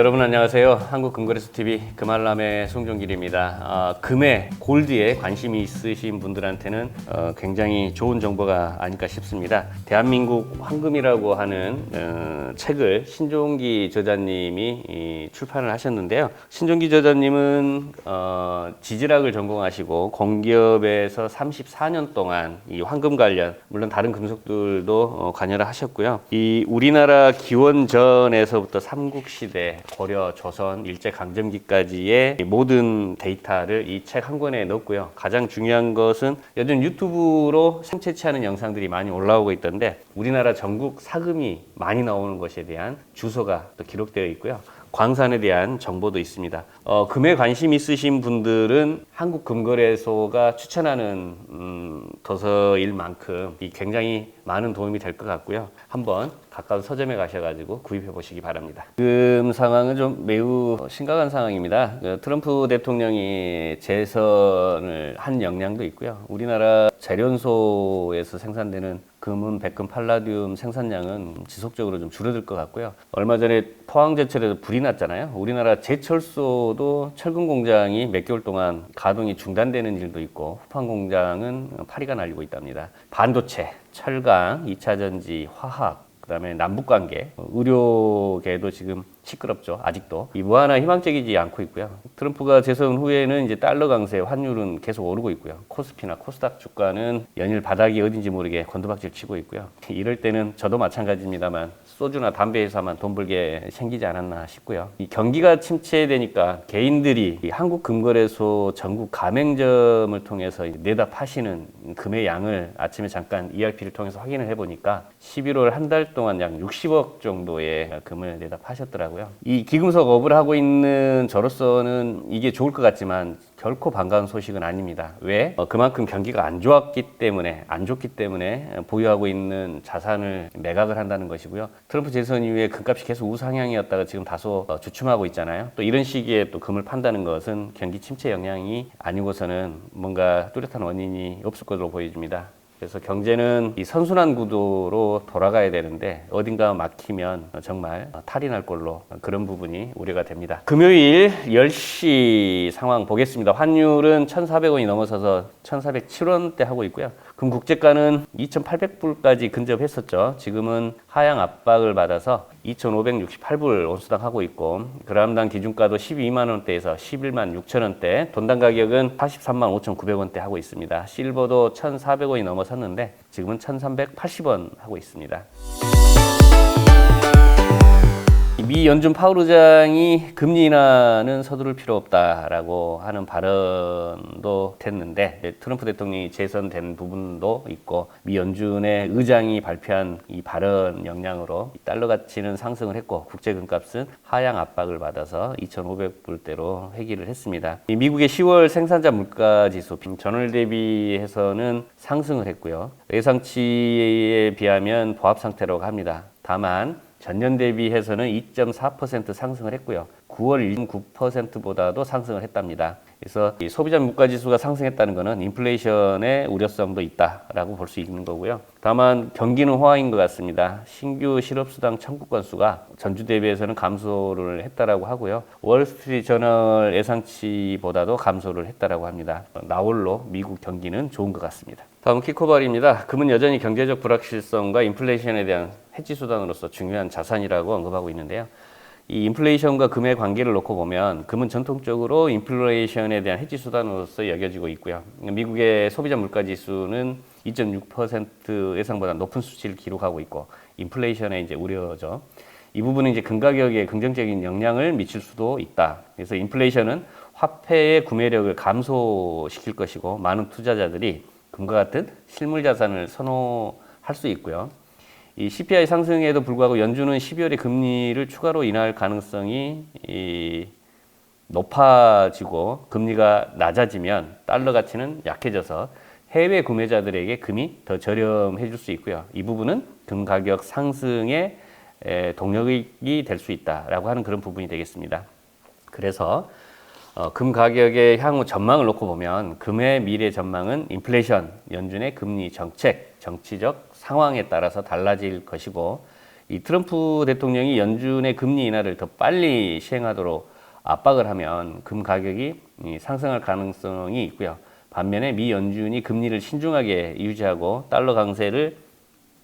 여러분 안녕하세요. 한국금거래소 TV 금알람의 송종길입니다. 아, 금의 골드에 관심이 있으신 분들한테는 어, 굉장히 좋은 정보가 아닐까 싶습니다. 대한민국 황금이라고 하는 어, 책을 신종기 저자님이 이, 출판을 하셨는데요. 신종기 저자님은 어, 지질학을 전공하시고 공기업에서 34년 동안 이 황금 관련 물론 다른 금속들도 어, 관여를 하셨고요. 이 우리나라 기원전에서부터 삼국시대 고려, 조선, 일제 강점기까지의 모든 데이터를 이 책 한 권에 넣었고요. 가장 중요한 것은 요즘 유튜브로 생채취하는 영상들이 많이 올라오고 있던데 우리나라 전국 사금이 많이 나오는 것에 대한 주소가 또 기록되어 있고요. 광산에 대한 정보도 있습니다. 어, 금에 관심 있으신 분들은 한국금거래소가 추천하는 음, 도서일 만큼 이 굉장히 많은 도움이 될 것 같고요. 한번 가까운 서점에 가셔가지고 구입해 보시기 바랍니다. 지금 상황은 좀 매우 심각한 상황입니다. 그 트럼프 대통령이 재선을 한 영향도 있고요. 우리나라 재련소에서 생산되는 금은 백금 팔라디움 생산량은 지속적으로 좀 줄어들 것 같고요. 얼마 전에 포항제철에서 불이 났잖아요. 우리나라 제철소도 철근 공장이 몇 개월 동안 가동이 중단되는 일도 있고 후판 공장은 파리가 날리고 있답니다. 반도체, 철강, 2차 전지, 화학 그다음에 남북 관계, 의료계도 지금 시끄럽죠. 아직도 이 뭐 하나 희망적이지 않고 있고요. 트럼프가 재선 후에는 이제 달러 강세, 환율은 계속 오르고 있고요. 코스피나 코스닥 주가는 연일 바닥이 어딘지 모르게 건드박질 치고 있고요. 이럴 때는 저도 마찬가지입니다만 소주나 담배 회사만 돈 벌게 생기지 않았나 싶고요. 이 경기가 침체되니까 개인들이 이 한국 금거래소 전국 가맹점을 통해서 내다 파시는 금의 양을 아침에 잠깐 ERP를 통해서 확인을 해보니까 11월 한 달 동안 약 60억 정도의 금을 내다 파셨더라고요. 이 기금속 업을 하고 있는 저로서는 이게 좋을 것 같지만 결코 반가운 소식은 아닙니다. 왜? 어, 그만큼 경기가 안 좋았기 때문에 안 좋기 때문에 보유하고 있는 자산을 매각을 한다는 것이고요. 트럼프 재선 이후에 금값이 계속 우상향이었다가 지금 다소 어, 주춤하고 있잖아요. 또 이런 시기에 또 금을 판다는 것은 경기 침체 영향이 아니고서는 뭔가 뚜렷한 원인이 없을 것으로 보여집니다. 그래서 경제는 이 선순환 구도로 돌아가야 되는데 어딘가 막히면 정말 탈이 날 걸로 그런 부분이 우려가 됩니다. 금요일 10시 상황 보겠습니다. 환율은 1,400원이 넘어서서 1,407원대 하고 있고요. 금 국제가는 2,800불까지 근접했었죠. 지금은 하향 압박을 받아서 2,568불 온수당 하고 있고 그람당 기준가도 12만 원대에서 11만 6천 원대, 돈당 가격은 83만 5,900원대 하고 있습니다. 실버도 1,400원이 넘어섰는데 지금은 1,380원 하고 있습니다. 미 연준 파월 의장이 금리 인하는 서두를 필요 없다라고 하는 발언도 됐는데 이제 트럼프 대통령이 재선된 부분도 있고 미 연준의 의장이 발표한 이 발언 영향으로 달러 가치는 상승을 했고 국제 금값은 하향 압박을 받아서 2,500불대로 회귀를 했습니다. 이 미국의 10월 생산자 물가 지수 전월 대비해서는 상승을 했고요. 예상치에 비하면 보합 상태라고 합니다. 다만 전년 대비해서는 2.4% 상승을 했고요. 9월 1.9%보다도 상승을 했답니다. 그래서 이 소비자 물가 지수가 상승했다는 것은 인플레이션의 우려성도 있다라고 볼 수 있는 거고요. 다만 경기는 호황인 것 같습니다. 신규 실업수당 청구 건수가 전주 대비해서는 감소를 했다라고 하고요. 월스트리트 저널 예상치보다도 감소를 했다라고 합니다. 나홀로 미국 경기는 좋은 것 같습니다. 다음 키코발입니다. 금은 여전히 경제적 불확실성과 인플레이션에 대한 해지 수단으로서 중요한 자산이라고 언급하고 있는데요. 이 인플레이션과 금의 관계를 놓고 보면 금은 전통적으로 인플레이션에 대한 해지 수단으로서 여겨지고 있고요. 미국의 소비자 물가 지수는 2.6% 예상보다 높은 수치를 기록하고 있고 인플레이션에 이제 우려죠. 이 부분은 이제 금 가격에 긍정적인 영향을 미칠 수도 있다. 그래서 인플레이션은 화폐의 구매력을 감소시킬 것이고 많은 투자자들이 금과 같은 실물 자산을 선호할 수 있고요. 이 CPI 상승에도 불구하고 연준은 12월에 금리를 추가로 인할 가능성이 이 높아지고 금리가 낮아지면 달러 가치는 약해져서 해외 구매자들에게 금이 더 저렴해 줄수 있고요. 이 부분은 금 가격 상승의 에, 동력이 될 수 있다라고 하는 그런 부분이 되겠습니다. 그래서 어, 금 가격의 향후 전망을 놓고 보면 금의 미래 전망은 인플레이션, 연준의 금리 정책, 정치적 상황에 따라서 달라질 것이고 이 트럼프 대통령이 연준의 금리 인하를 더 빨리 시행하도록 압박을 하면 금 가격이 이 상승할 가능성이 있고요. 반면에 미 연준이 금리를 신중하게 유지하고 달러 강세를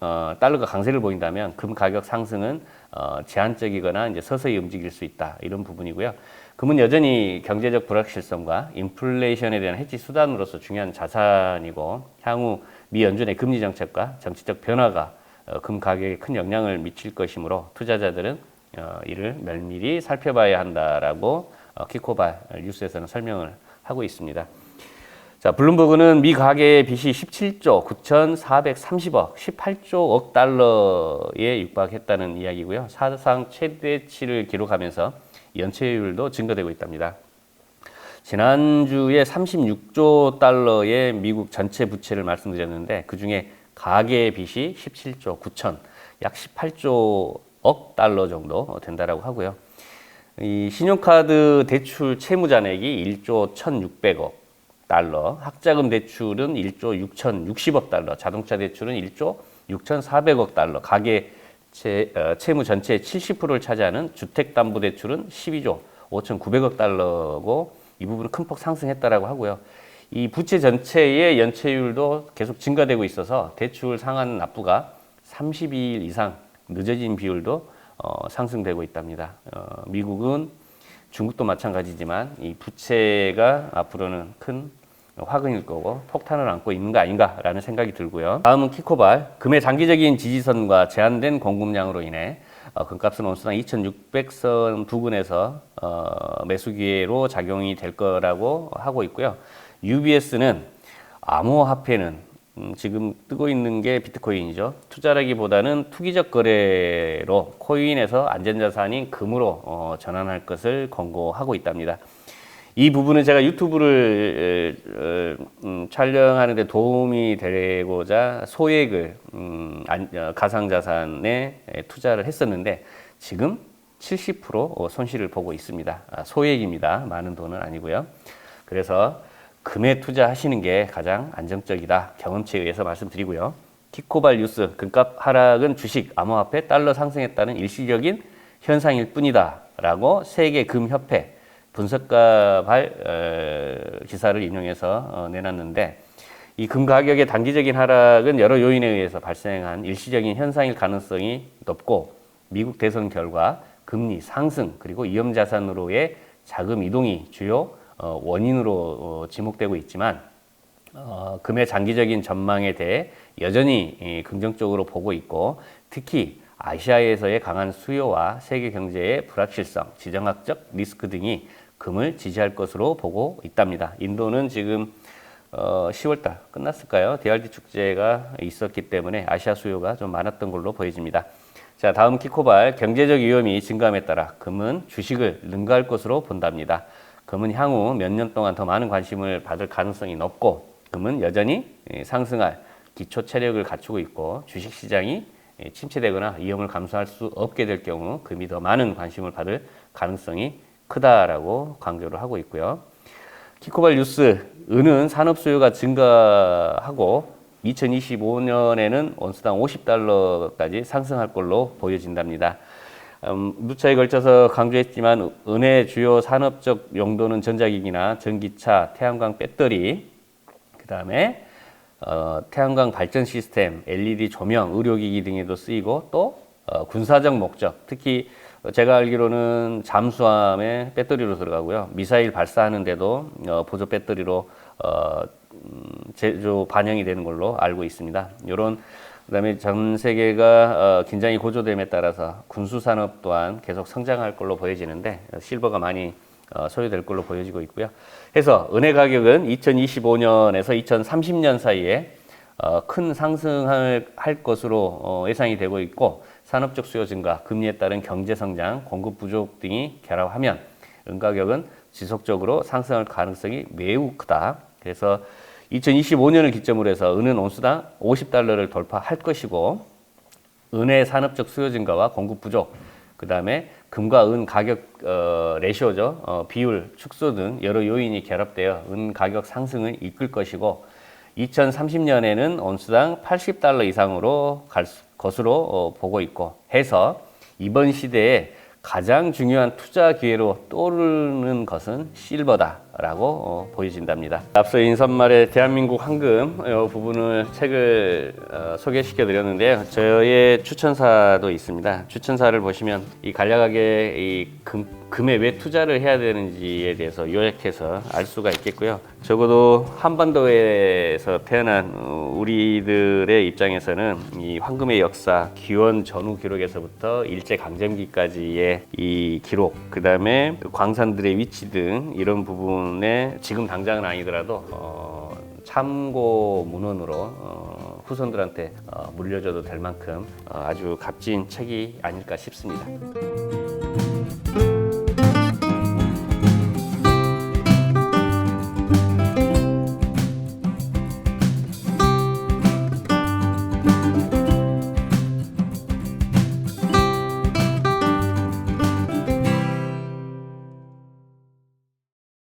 어, 달러가 강세를 보인다면 금 가격 상승은 어, 제한적이거나 이제 서서히 움직일 수 있다 이런 부분이고요. 금은 여전히 경제적 불확실성과 인플레이션에 대한 해지 수단으로서 중요한 자산이고 향후 미 연준의 금리 정책과 정치적 변화가 어, 금 가격에 큰 영향을 미칠 것이므로 투자자들은 어, 이를 면밀히 살펴봐야 한다라고 어, 키코발 뉴스에서는 설명을 하고 있습니다. 자, 블룸버그는 미 가계의 빚이 17조 9,430억, 18조억 달러에 육박했다는 이야기고요. 사상 최대치를 기록하면서 연체율도 증가되고 있답니다. 지난주에 36조 달러의 미국 전체 부채를 말씀드렸는데 그 중에 가계 빚이 17조 9천, 약 18조억 달러 정도 된다라고 하고요. 이 신용카드 대출 채무 잔액이 1조 1,600억 달러, 학자금 대출은 1조 6,060억 달러, 자동차 대출은 1조 6,400억 달러, 가계 채, 어, 채무 전체의 70%를 차지하는 주택담보대출은 12조 5,900억 달러고 이 부분은 큰 폭 상승했다라고 하고요. 이 부채 전체의 연체율도 계속 증가되고 있어서 대출 상환 납부가 32일 이상 늦어진 비율도 어, 상승되고 있답니다. 어, 미국은 중국도 마찬가지지만 이 부채가 앞으로는 큰 화근일 거고 폭탄을 안고 있는 거 아닌가라는 생각이 들고요. 다음은 키코발 금의 장기적인 지지선과 제한된 공급량으로 인해 어, 금값은 온수당 2,600선 부근에서 어, 매수 기회로 작용이 될 거라고 하고 있고요. UBS는 암호화폐는 음, 지금 뜨고 있는 게 비트코인이죠. 투자라기보다는 투기적 거래로 코인에서 안전자산인 금으로 어, 전환할 것을 권고하고 있답니다. 이 부분은 제가 유튜브를 어, 음, 촬영하는 데 도움이 되고자 소액을 음, 안- 어, 가상자산에 투자를 했었는데 지금 70% 손실을 보고 있습니다. 아, 소액입니다. 많은 돈은 아니고요. 그래서 금에 투자하시는 게 가장 안정적이다. 경험치에 의해서 말씀드리고요. 키코발 뉴스 금값 하락은 주식, 암호화폐, 달러 상승했다는 일시적인 현상일 뿐이다라고 세계 금협회 분석가 발 어, 기사를 인용해서 어, 내놨는데 이 금 가격의 단기적인 하락은 여러 요인에 의해서 발생한 일시적인 현상일 가능성이 높고 미국 대선 결과 금리 상승 그리고 위험 자산으로의 자금 이동이 주요 어, 원인으로 어, 지목되고 있지만 어, 금의 장기적인 전망에 대해 여전히 이, 긍정적으로 보고 있고 특히 아시아에서의 강한 수요와 세계 경제의 불확실성, 지정학적 리스크 등이 금을 지지할 것으로 보고 있답니다. 인도는 지금 어, 10월달 끝났을까요? DRD 축제가 있었기 때문에 아시아 수요가 좀 많았던 걸로 보여집니다. 자, 다음 키코발 경제적 위험이 증감에 따라 금은 주식을 능가할 것으로 본답니다. 금은 향후 몇 년 동안 더 많은 관심을 받을 가능성이 높고 금은 여전히 예, 상승할 기초 체력을 갖추고 있고 주식 시장이 예, 침체되거나 위험을 감수할 수 없게 될 경우 금이 더 많은 관심을 받을 가능성이 크다라고 강조를 하고 있고요. 키코발 뉴스 은은 산업 수요가 증가하고 2025년에는 온수당 50달러까지 상승할 걸로 보여진답니다. 음, 누차에 걸쳐서 강조했지만 은의 주요 산업적 용도는 전자기기나 전기차, 태양광 배터리, 그 다음에 어, 태양광 발전 시스템, LED 조명, 의료기기 등에도 쓰이고 또 어, 군사적 목적, 특히 제가 알기로는 잠수함에 배터리로 들어가고요. 미사일 발사하는데도 어, 보조 배터리로 어, 음, 제조 반영이 되는 걸로 알고 있습니다. 이런 그다음에 전 세계가 어, 긴장이 고조됨에 따라서 군수 산업 또한 계속 성장할 걸로 보여지는데 어, 실버가 많이 어, 소요될 걸로 보여지고 있고요. 해서 은혜 가격은 2025년에서 2030년 사이에 어, 큰 상승을 할 것으로 어, 예상이 되고 있고 산업적 수요 증가, 금리에 따른 경제 성장, 공급 부족 등이 결합하면 은 가격은 지속적으로 상승할 가능성이 매우 크다. 그래서 2025년을 기점으로 해서 은은 온수당 50달러를 돌파할 것이고 은의 산업적 수요 증가와 공급 부족, 그 다음에 금과 은 가격 어, 레시오죠, 어, 비율 축소 등 여러 요인이 결합되어 은 가격 상승을 이끌 것이고 2030년에는 온수당 80달러 이상으로 갈 수- 것으로 어, 보고 있고 해서 이번 시대에 가장 중요한 투자 기회로 떠오르는 것은 실버다 라고 어, 보여진답니다. 앞서 인선말의 대한민국 황금 어, 부분을 책을 어, 소개시켜 드렸는데요. 저의 추천사도 있습니다. 추천사를 보시면 이 간략하게 이 금, 금에 왜 투자를 해야 되는지에 대해서 요약해서 알 수가 있겠고요. 적어도 한반도에서 태어난 어, 우리들의 입장에서는 이 황금의 역사, 기원 전후 기록에서부터 일제 강점기까지의 이 기록, 그 다음에 광산들의 위치 등 이런 부분 에 지금 당장은 아니더라도 어, 참고 문헌으로 어, 후손들한테 어, 물려줘도 될 만큼 어, 아주 값진 책이 아닐까 싶습니다.